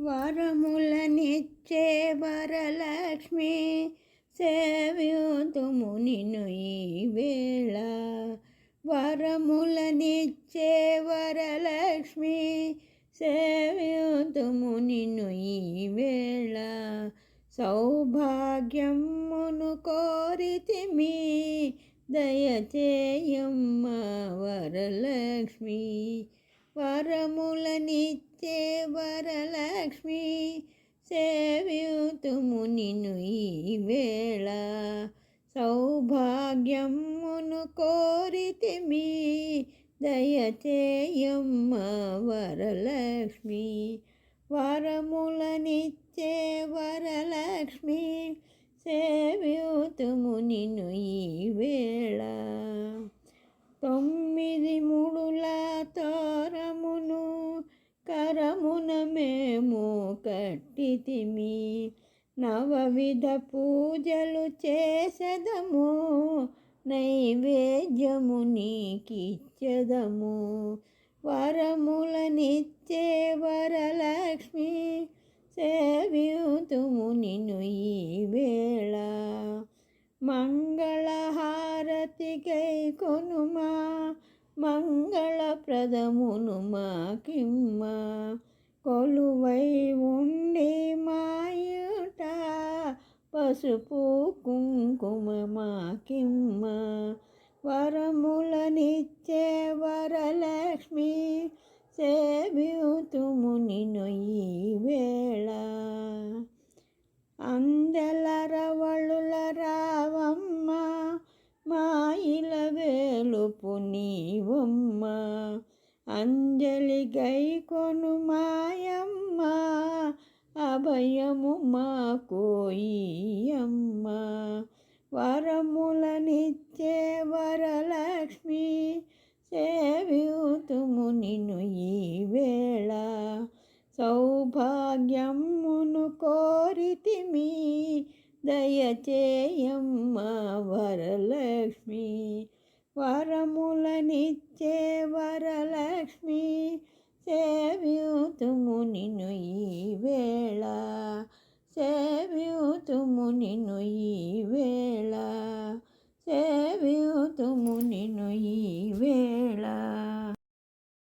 వరములనిచ్చే వరలక్ష్మి సేవ్యుతుము నిన్ను ఈ వేళ. వరములనిచ్చే వరలక్ష్మి సేవ్యుతుము నిన్ను ఈ వేళ. సౌభాగ్యమును కోరితిమి దయచేయమ్మ వరలక్ష్మి. వరములనిచ్చే వరలక్ష్మి సేవ్యుతుము నిన్ను ఈ వేళ. సౌభాగ్యమును కోరితిమి దయచేయమ్మ వరలక్ష్మి. వరములనిచ్చే వరలక్ష్మి సేవ్యుతుము నిన్ను ఈ కట్టితిమి. నవవిధ పూజలు చేసదము నైవేద్యము నీకిచ్చదము. వరములనిచ్చే వరలక్ష్మి సేవ్యుతుము నిన్ను ఈ వేళ. మంగళహారతికై కొనుమా మంగళప్రదమును మాకిమ్మ. కొలువై ఉండి మాయుట పసుపు కుంకుమ మాకిమ్మ. వరములనిచ్చే వరలక్ష్మి సేవ్యుతుము నిన్ను ఈ వేళ. అంజలి గై కొను మాయమ్మ అభయము మాకోయమ్మ వరములనిచ్చే వరలక్ష్మి సేవ్యూతుము నిన్ను ఈ వేళ. సౌభాగ్యమును కోరితిమి దయచేయమ్మ వరలక్ష్మి. వరములనిచ్చే వరలక్ష్మి సేవ్యూతుము నిన్ను ఈ వేళ సేవ్యూతుము నిన్ను ఈ వేళ.